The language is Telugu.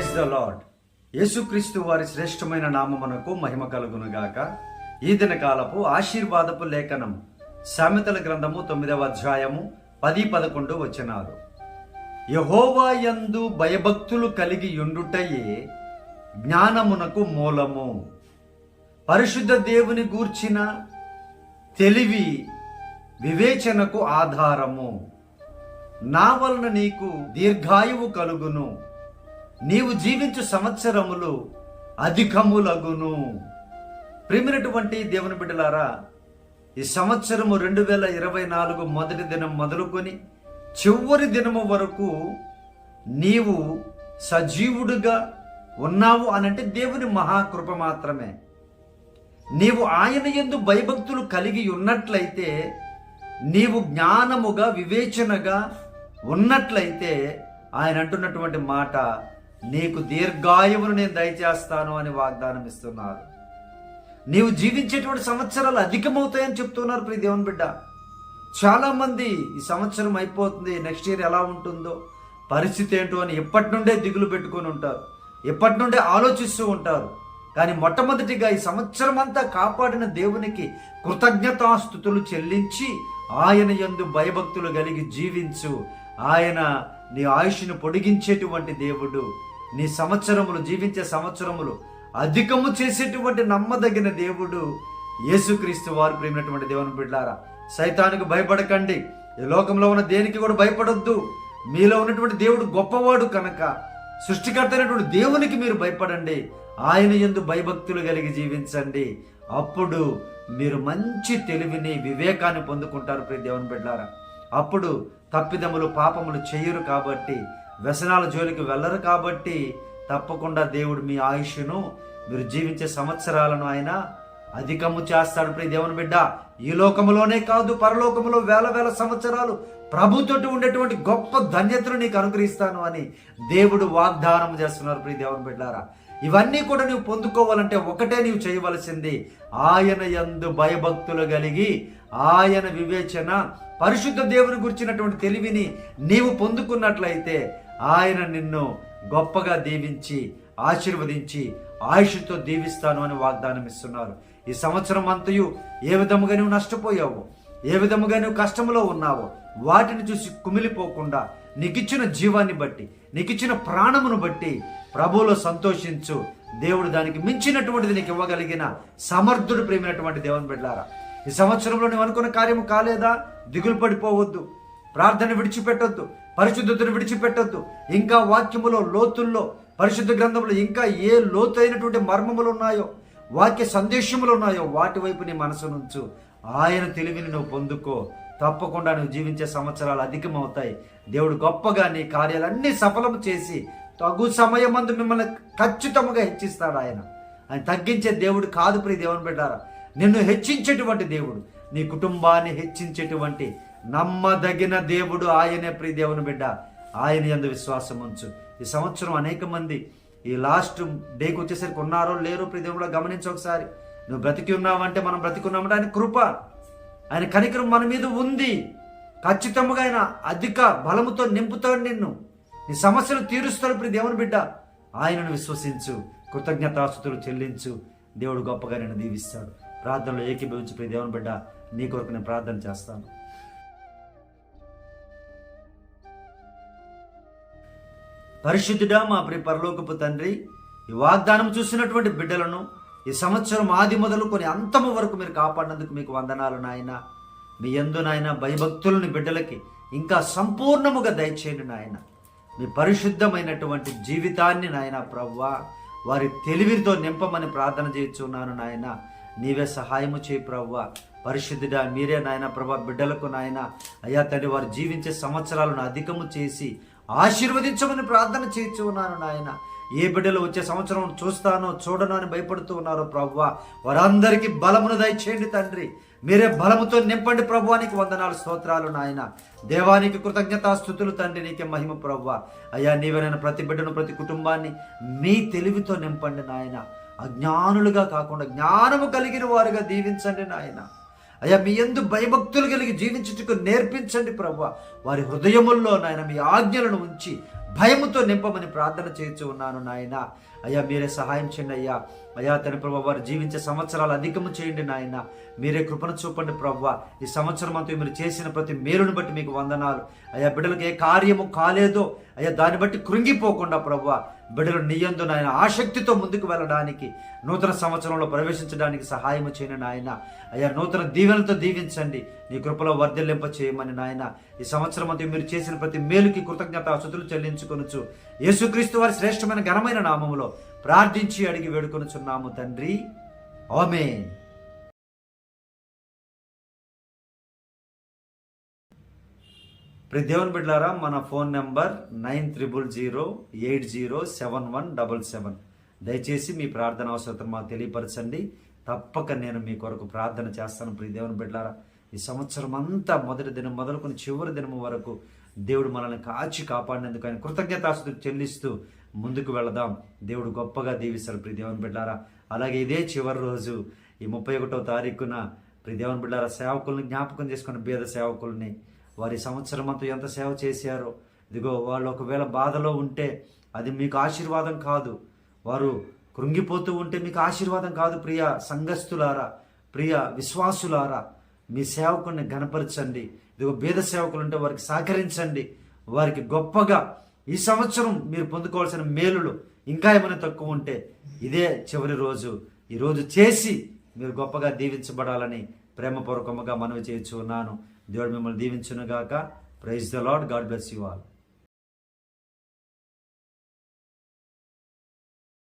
ప్రైజ్ ద లాడ్ యేసుక్రీస్తు వారి శ్రేష్టమైన నామమునకు మహిమ కలుగునుగాక ఈ దిన కాలపు ఆశీర్వాదపు లేఖనం సామెతల గ్రంథము తొమ్మిదవ అధ్యాయము పది పదకొండు వచ్చినారు యహోవా యందు భయభక్తులు కలిగి ఉండుటయే జ్ఞానమునకు మూలము. పరిశుద్ధ దేవుని గూర్చిన తెలివి వివేచనకు ఆధారము. నా వలన నీకు దీర్ఘాయువు కలుగును. నీవు జీవించు సంవత్సరములు అధికములగును. ప్రేమినటువంటి దేవుని బిడ్డలారా ఈ సంవత్సరము రెండు వేల ఇరవై నాలుగు మొదటి దినం మొదలుకొని చివరి దినము వరకు నీవు సజీవుడుగా ఉన్నావు అనంటే దేవుని మహాకృప మాత్రమే. నీవు ఆయన ఎందు భయభక్తులు కలిగి ఉన్నట్లయితే నీవు జ్ఞానముగా వివేచనగా ఉన్నట్లయితే ఆయన అంటున్నటువంటి మాట నీకు దీర్ఘాయువును నేను దయచేస్తాను అని వాగ్దానం ఇస్తున్నారు. నీవు జీవించేటువంటి సంవత్సరాలు అధికమవుతాయని చెప్తున్నారు ప్రియ దేవుని బిడ్డ. చాలామంది ఈ సంవత్సరం అయిపోతుంది నెక్స్ట్ ఇయర్ ఎలా ఉంటుందో పరిస్థితి ఏంటో అని ఎప్పటి నుండే దిగులు పెట్టుకొని ఉంటారు. ఎప్పటి నుండే ఆలోచిస్తూ ఉంటారు. కానీ మొట్టమొదటిగా ఈ సంవత్సరం అంతా కాపాడిన దేవునికి కృతజ్ఞతాస్థుతులు చెల్లించి ఆయన యందు భయభక్తులు కలిగి జీవించు. ఆయన నీ ఆయుష్ను పొడిగించేటువంటి దేవుడు. నీ సంవత్సరములు జీవించే సంవత్సరములు అధికము చేసేటువంటి నమ్మదగిన దేవుడు యేసుక్రీస్తు వారు ప్రేమినటువంటి దేవుని బిడ్డారా సైతానికి భయపడకండి. ఈ లోకంలో ఉన్న దేనికి కూడా భయపడొద్దు. మీలో ఉన్నటువంటి దేవుడు గొప్పవాడు కనుక సృష్టికర్త అయినటువంటి దేవునికి మీరు భయపడండి. ఆయన ఎందు భయభక్తులు కలిగి జీవించండి. అప్పుడు మీరు మంచి తెలివిని వివేకాన్ని పొందుకుంటారు ప్రియ దేవుని బిడ్డారా అప్పుడు తప్పిదములు పాపములు చేయరు కాబట్టి వ్యసనాల జోలికి వెళ్ళరు కాబట్టి తప్పకుండా దేవుడు మీ ఆయుష్ను మీరు జీవించే సంవత్సరాలను ఆయన అధికము చేస్తాడు. ప్రియ దేవుని బిడ్డ ఈ లోకములోనే కాదు పరలోకములో వేల వేల సంవత్సరాలు ప్రభుతోటి ఉండేటువంటి గొప్ప ధన్యతను నీకు అనుగ్రహిస్తాను అని దేవుడు వాగ్దానం చేస్తున్నారు. ప్రియ దేవుని బిడ్డారా ఇవన్నీ కూడా నువ్వు పొందుకోవాలంటే ఒకటే నీవు చేయవలసింది ఆయన యందు భయభక్తులు కలిగి ఆయన వివేచన పరిశుద్ధ దేవుని గురించినటువంటి తెలివిని నీవు పొందుకున్నట్లయితే ఆయన నిన్ను గొప్పగా దీవించి ఆశీర్వదించి ఆయుషుతో దీవిస్తాను అని వాగ్దానం ఇస్తున్నారు. ఈ సంవత్సరం అంతయు ఏ విధముగా నువ్వు నష్టపోయావో? ఏ విధముగా నువ్వు కష్టంలో ఉన్నావో? వాటిని చూసి కుమిలిపోకుండా నీకిచ్చిన జీవాన్ని బట్టి నీకిచ్చిన ప్రాణమును బట్టి ప్రభువులో సంతోషించు. దేవుడు దానికి మించినటువంటిది నీకు ఇవ్వగలిగిన సమర్థుడు ప్రేమైనటువంటి దేవుని బిడ్డారా ఈ సంవత్సరంలో నువ్వు అనుకున్న కార్యము కాలేదా? దిగులు పడిపోవద్దు. ప్రార్థన విడిచిపెట్టొద్దు పరిశుద్ధతను విడిచిపెట్టొద్దు. ఇంకా వాక్యములో లోతుల్లో పరిశుద్ధ గ్రంథంలో ఇంకా ఏ లోతైనటువంటి మర్మములు ఉన్నాయో వాక్య సందేశములు ఉన్నాయో వాటి వైపు నీ మనసు నుంచు ఆయన తెలివిని నువ్వు పొందుకో. తప్పకుండా నువ్వు జీవించే సంవత్సరాలు అధికమవుతాయి. దేవుడు గొప్పగా నీ కార్యాలన్నీ సఫలం చేసి తగు సమయం మిమ్మల్ని ఖచ్చితంగా హెచ్చిస్తాడు ఆయన. ఆయన తగ్గించే దేవుడు కాదు ప్రియ దేవుని పెట్టారా నిన్ను హెచ్చించేటువంటి దేవుడు నీ కుటుంబాన్ని హెచ్చించేటువంటి నమ్మదగిన దేవుడు ఆయనే ప్రియ దేవుని బిడ్డ. ఆయన ఎందు విశ్వాసం ఉంచు. ఈ సంవత్సరం అనేక మంది ఈ లాస్ట్ డేకి వచ్చేసరికి ఉన్నారో లేరో ప్రియ దేవుడు గమనించు ఒకసారి. నువ్వు బ్రతికి ఉన్నావంటే మనం బ్రతికున్నామంటే ఆయన కృప. ఆయన కనికరం మన మీద ఉంది. ఖచ్చితంగా ఆయన అధిక బలముతో నింపుతాడు నిన్ను. నీ సమస్యలు తీరుస్తాడు ప్రియ దేవుని బిడ్డ. ఆయనను విశ్వసించు. కృతజ్ఞతాస్తుతులు చెల్లించు. దేవుడు గొప్పగా నేను దీవిస్తాడు. ప్రార్థనలో ఏకీభవించి ప్రియ దేవుని బిడ్డ. నీ కొరకు నేను ప్రార్థన చేస్తాను. పరిశుద్ధుడా మా ప్రియ పరలోకపు తండ్రి ఈ వాగ్దానం చూసినటువంటి బిడ్డలను ఈ సంవత్సరం ఆది మొదలు కొన్ని అంతము వరకు మీరు కాపాడినందుకు మీకు వందనాలు నాయన. మీ ఎందు నాయన భయభక్తులని బిడ్డలకి ఇంకా సంపూర్ణముగా దయచేయండి నాయన. మీ పరిశుద్ధమైనటువంటి జీవితాన్ని నాయన ప్రవ్వా వారి తెలివితో నింపమని ప్రార్థన చేస్తున్నాను నాయన. నీవే సహాయము చేయి ప్రవ్వా. పరిశుద్ధుడా మీరే నాయన ప్రభా బిడ్డలకు నాయన. అయ్యా తండ్రి వారు జీవించే సంవత్సరాలను అధికము చేసి ఆశీర్వదించమని ప్రార్థన చేయించు ఉన్నాను నాయన. ఏ బిడ్డలు వచ్చే సంవత్సరం చూస్తానో చూడను అని భయపడుతూ ఉన్నారో ప్రవ్వా వారందరికీ బలమును దయచేయండి తండ్రి. మీరే బలముతో నింపండి ప్రభువానికి వందనాలు స్తోత్రాలు నాయన. దేవానికి కృతజ్ఞతాస్థుతులు తండ్రి నీకే మహిమ ప్రవ్వా. అయ్యా నీవైనా ప్రతి బిడ్డను ప్రతి కుటుంబాన్ని మీ తెలివితో నింపండి నాయన. అజ్ఞానులుగా కాకుండా జ్ఞానము కలిగిన వారుగా దీవించండి నాయన. అయ్యా మీ ఎందు భయభక్తులు కలిగి జీవించుటకు నేర్పించండి ప్రభు వారి హృదయముల్లో నాయన మీ ఆజ్ఞలను ఉంచి భయముతో నింపమని ప్రార్థన చేయించు ఉన్నాను నాయన. అయ్యా మీరే సహాయం చేయండి అయ్యా. అయ్యా తన ప్రభు వారు జీవించే సంవత్సరాలు అధికము చేయండి నాయన. మీరే కృపను చూపండి ప్రభు ఈ సంవత్సరం అంతా మీరు చేసిన ప్రతి మేలును బట్టి మీకు వందనాలు. అయ్యా బిడ్డలకు ఏ కార్యము కాలేదో అయ్యా దాన్ని బట్టి కృంగిపోకుండా ప్రభు బిడ్డలు నీయందు నాయన ఆసక్తితో ముందుకు వెళ్ళడానికి నూతన సంవత్సరంలో ప్రవేశించడానికి సహాయం చేయని నాయన. అయ్యా నూతన దీవెనలతో దీవించండి. నీ కృపలో వర్ధలింప చేయమని నాయన. ఈ సంవత్సరం అంతా మీరు చేసిన ప్రతి మేలుకి కృతజ్ఞత అసుతులు చెల్లించుకొనుచు. యేసుక్రీస్తు వారి శ్రేష్టమైన ఘనమైన నామములో ప్రార్థించి అడిగి వేడుకొనుచున్నాము తండ్రి. ఆమె ప్రతి దేవుని బిడ్డారా మన phone number nine triple zero eight zero seven one double seven. దయచేసి మీ ప్రార్థన అవసరం మాకు తెలియపరచండి. తప్పక నేను మీ కొరకు ప్రార్థన చేస్తాను ప్రియ దేవుని బిడ్డారా. ఈ సంవత్సరం అంతా మొదటి దినం మొదలుకొని చివరి దినం వరకు దేవుడు మనల్ని కాచి కాపాడినందుకు ఆయన కృతజ్ఞతాస్తులు చెల్లిస్తూ ముందుకు వెళదాం. దేవుడు గొప్పగా దీవిస్తారు ప్రియ దేవుని బిడ్డారా. అలాగే ఇదే చివరి రోజు ఈ ముప్పై ఒకటో తారీఖున ప్రియ దేవుని బిడ్డారా సేవకుల్ని జ్ఞాపకం చేసుకున్న బీద సేవకుల్ని వారి సంవత్సరం అంతా ఎంత సేవ చేశారో. ఇదిగో వాళ్ళు ఒకవేళ బాధలో ఉంటే అది మీకు ఆశీర్వాదం కాదు. వారు కృంగిపోతూ ఉంటే మీకు ఆశీర్వాదం కాదు ప్రియ సంఘస్థులారా ప్రియ విశ్వాసులారా. మీ సేవకుని గణపరచండి ఇదిగో బీద సేవకులు ఉంటే వారికి సహకరించండి. వారికి గొప్పగా ఈ సంవత్సరం మీరు పొందుకోవాల్సిన మేలులు ఇంకా ఏమైనా తక్కువ ఉంటే ఇదే చివరి రోజు. ఈరోజు చేసి మీరు గొప్పగా దీవించబడాలని ప్రేమపూర్వకముగా మనవి చేయొచ్చు ఉన్నాను దేవుడు మిమ్మల్ని దీవించునుగాక. Praise the lord god bless you all